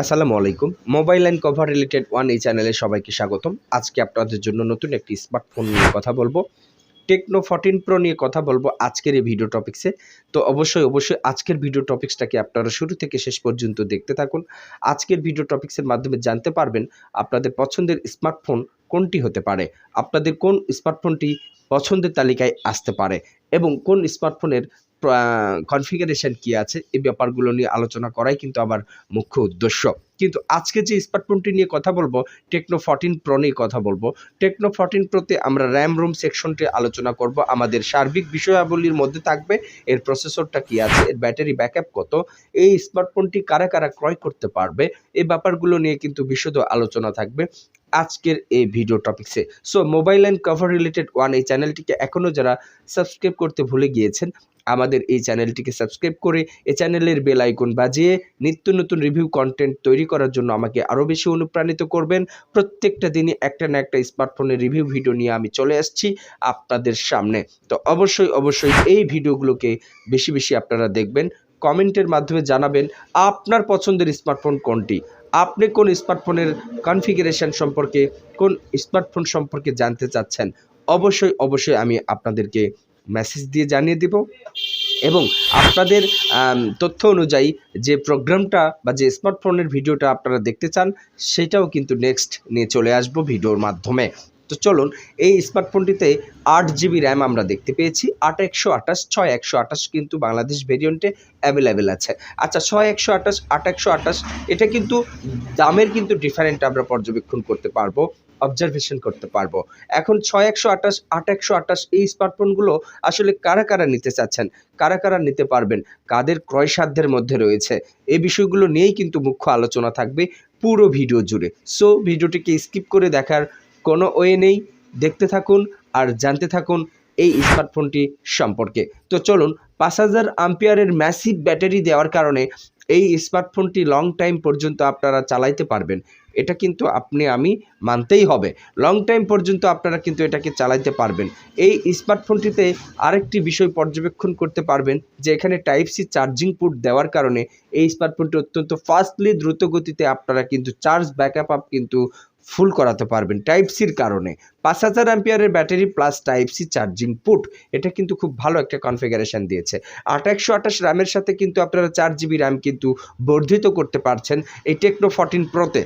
আসসালামু আলাইকুম। Mobile and cover related one এই চ্যানেলে সবাইকে স্বাগতম। আজকে আপনাদের জন্য নতুন একটি স্মার্টফোন নিয়ে কথা বলব। টেকনো ফোরটিন প্রো নিয়ে কথা বলব আজকের এই ভিডিও টপিক্সে তো অবশ্যই অবশ্যই আজকের ভিডিও টপিক্সটাকে আপনারা শুরু থেকে শেষ পর্যন্ত দেখতে থাকুন। আজকের ভিডিও টপিক্সের মাধ্যমে জানতে পারবেন আপনাদের পছন্দের স্মার্টফোন কোনটি হতে পারে, আপনাদের কোন স্মার্টফোনটি পছন্দের তালিকায় আসতে পারে এবং কোন স্মার্টফোনের কনফিগারেশন কি আছে এই ব্যাপারগুলো নিয়ে আলোচনা করাই কিন্তু আমার মুখ্য উদ্দেশ্য। কিন্তু আজকে যে স্মার্টফোনটি নিয়ে কথা বলব টেকনো ফোরটিন প্রো নিয়ে কথা বলব টেকনো ফোরটিন প্রোতে আমরা র্যাম রোম সেকশনটি আলোচনা করব। আমাদের সার্বিক বিষয়াবলীর মধ্যে থাকবে, এর প্রসেসরটা কি আছে, এর ব্যাটারি ব্যাকআপ কত, এই স্মার্টফোনটি কারা কারা ক্রয় করতে পারবে এই ব্যাপারগুলো নিয়ে কিন্তু বিশদ আলোচনা থাকবে আজকের এই video টপিক্সে so mobile and cover related one এই চ্যানেলটিকে এখনও যারা সাবস্ক্রাইব করতে ভুলে গিয়েছেন, আমাদের এই চ্যানেলটিকে সাবস্ক্রাইব করে এই চ্যানেলের বেল আইকন বাজিয়ে নিত্য নতুন রিভিউ কন্টেন্ট তৈরি করার জন্য আমাকে আরও বেশি অনুপ্রাণিত করবেন। প্রত্যেকটা দিনই একটা না একটা স্মার্টফোনের রিভিউ ভিডিও নিয়ে আমি চলে আসছি আপনাদের সামনে। তো অবশ্যই অবশ্যই এই ভিডিওগুলোকে বেশি বেশি আপনারা দেখবেন। কমেন্টের মাধ্যমে জানাবেন, আপনার পছন্দের স্মার্টফোন কোনটি? আপনি কোন স্মার্টফোনের কনফিগারেশন সম্পর্কে, কোন স্মার্টফোন সম্পর্কে জানতে চাচ্ছেন? অবশ্যই অবশ্যই আমি আপনাদেরকে মেসেজ দিয়ে জানিয়ে দেব। এবং আপনাদের তথ্য অনুযায়ী যে প্রোগ্রামটা বা যে স্মার্টফোনের ভিডিওটা আপনারা দেখতে চান, সেটাও কিন্তু নেক্সট নিয়ে চলে আসব ভিডিওর মাধ্যমে। তো চলুন, এই স্মার্টফোনটিতে আট জিবি র্যাম আমরা দেখতে পেয়েছি। আট একশো আঠাশ, ছয় একশো আঠাশ কিন্তু বাংলাদেশ ভেরিয়েন্টে অ্যাভেলেবেল আছে। আচ্ছা ছয় একশো আঠাশ, আট একশো আঠাশ, এটা কিন্তু দামের কিন্তু ডিফারেন্ট আমরা পর্যবেক্ষণ করতে পারব। অবজারভেশন করতে পারব। এখন ছয় একশো আঠাশ, আট একশো আঠাশ এই স্মার্টফোনগুলো আসলে কারা কারা নিতে চাচ্ছেন? কারা কারা নিতে পারবেন? কাদের ক্রয় সাধ্যের মধ্যে রয়েছে? এই বিষয়গুলো নিয়েই কিন্তু মুখ্য আলোচনা থাকবে পুরো ভিডিও জুড়ে। সো ভিডিওটিকে স্কিপ করে দেখার কোনো ওয়ে নেই। দেখতে থাকুন আর জানতে থাকুন এই স্মার্টফোনটি সম্পর্কে। তো চলুন, পাঁচ হাজার আম্পিয়ারের ম্যাসিভ ব্যাটারি দেওয়ার কারণে এই স্মার্টফোনটি লং টাইম পর্যন্ত আপনারা চালাইতে পারবেন। এটা কিন্তু আপনি, আমি মানতেই হবে। লং টাইম পর্যন্ত আপনারা কিন্তু এটাকে চালাইতে পারবেন। এই স্মার্টফোনটিতে আরেকটি বিষয় পর্যবেক্ষণ করতে পারবেন যে এখানে টাইপ সি চার্জিং পোর্ট দেওয়ার কারণে এই স্মার্টফোনটি অত্যন্ত ফাস্টলি দ্রুত গতিতে আপনারা কিন্তু চার্জ ব্যাকআপ আপ কিন্তু ফুল করাতে পারবেন টাইপ সির কারণে। পাঁচ হাজার অ্যাম্পিয়ারের battery plus type C charging port এটা কিন্তু খুব ভালো একটা কনফিগারেশন দিয়েছে। আট একশো আঠাশ র্যামের সাথে কিন্তু আপনারা চার জিবি র্যাম কিন্তু বর্ধিত করতে পারছেন। এই টেকনো ফোরটিন প্রোতে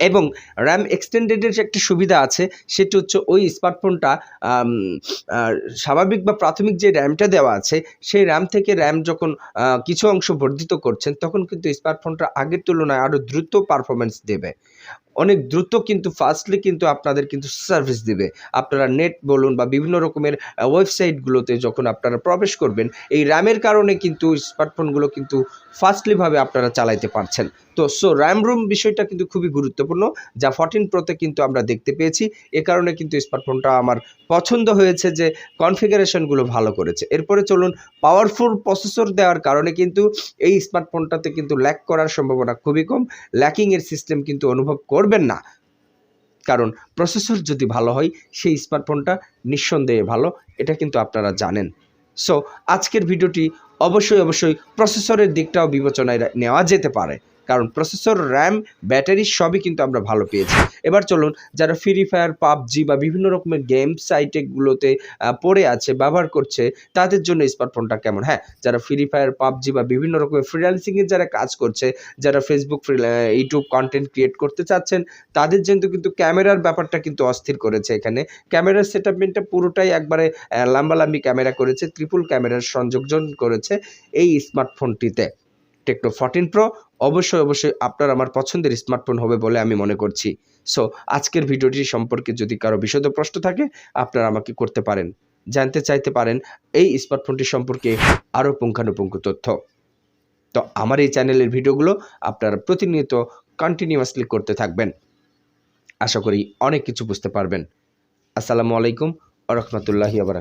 এবং র্যাম এক্সটেন্ডেডের যে একটা সুবিধা আছে, সেটি হচ্ছে ওই স্মার্টফোনটা স্বাভাবিক বা প্রাথমিক যে র্যামটা দেওয়া আছে, সেই র্যাম থেকে র্যাম যখন কিছু অংশ বর্ধিত করছেন, তখন কিন্তু স্মার্টফোনটা আগের তুলনায় আরও দ্রুত পারফরমেন্স দেবে। অনেক দ্রুত কিন্তু ফাস্টলি কিন্তু আপনাদের কিন্তু সার্ভিস দিবে। আপনারা নেট বলুন বা বিভিন্ন রকমের ওয়েবসাইটগুলোতে যখন আপনারা প্রবেশ করবেন, এই র্যামের কারণে কিন্তু স্মার্টফোনগুলো কিন্তু ফাস্টলিভাবে আপনারা চালাইতে পারছেন। তো সো র্যাম রুম বিষয়টা কিন্তু খুবই গুরুত্বপূর্ণ, যা ফর্টিন প্রোতে কিন্তু আমরা দেখতে পেয়েছি। এ কারণে কিন্তু স্মার্টফোনটা আমার পছন্দ হয়েছে যে কনফিগারেশনগুলো ভালো করেছে। এরপরে চলুন পাওয়ারফুল প্রসেসর দেওয়ার কারণে কিন্তু এই স্মার্টফোনটাতে কিন্তু ল্যাক করার সম্ভাবনা খুবই কম। ল্যাকিংয়ের সিস্টেম কিন্তু অনুভব করবেন না। কারণ প্রসেসর যদি ভালো হয়, সেই স্মার্টফোনটা নিঃসন্দেহে ভালো, এটা কিন্তু আপনারা জানেন। সো আজকের ভিডিওটি অবশ্যই অবশ্যই প্রসেসরের দিকটাও বিবেচনায় নেওয়া যেতে পারে। কারণ প্রসেসর, র্যাম, ব্যাটারি সবই কিন্তু আমরা ভালো পেয়েছি। এবার চলুন যারা ফ্রি ফায়ার পাবজি বা বিভিন্ন রকমের গেম সাইটেগুলোতে পড়ে আছে, ব্যবহার করছে, তাদের জন্য স্মার্টফোনটা কেমন? হ্যাঁ যারা ফ্রি ফায়ার পাবজি বা বিভিন্ন রকমের ফ্রিল্যান্সিংয়ের যারা কাজ করছে, যারা ফেসবুক ইউটিউব কন্টেন্ট ক্রিয়েট করতে চাচ্ছেন, তাদের জন্য কিন্তু ক্যামেরার ব্যাপারটা কিন্তু অস্থির করেছে এখানে। ক্যামেরার সেটআপমেন্টটা পুরোটাই একবারে লাম্বালাম্বি ক্যামেরা করেছে ত্রিপুল ক্যামেরার সংযোজন করেছে এই স্মার্টফোনটিতে টেকনো ফোরটিন প্রো অবশ্যই অবশ্যই আপনার আমার পছন্দের স্মার্টফোন হবে বলে আমি মনে করছি। সো আজকের ভিডিওটি সম্পর্কে যদি কারও বিশদ প্রশ্ন থাকে, আপনারা আমাকে করতে পারেন। জানতে চাইতে পারেন এই স্মার্টফোনটি সম্পর্কে আরও পুঙ্খানুপুঙ্খ তথ্য। তো আমার এই চ্যানেলের ভিডিওগুলো আপনারা প্রতিনিয়ত কন্টিনিউয়াসলি করতে থাকবেন। আশা করি অনেক কিছু বুঝতে পারবেন। আসসালামু আলাইকুম আ রহমতুল্লাহি আবার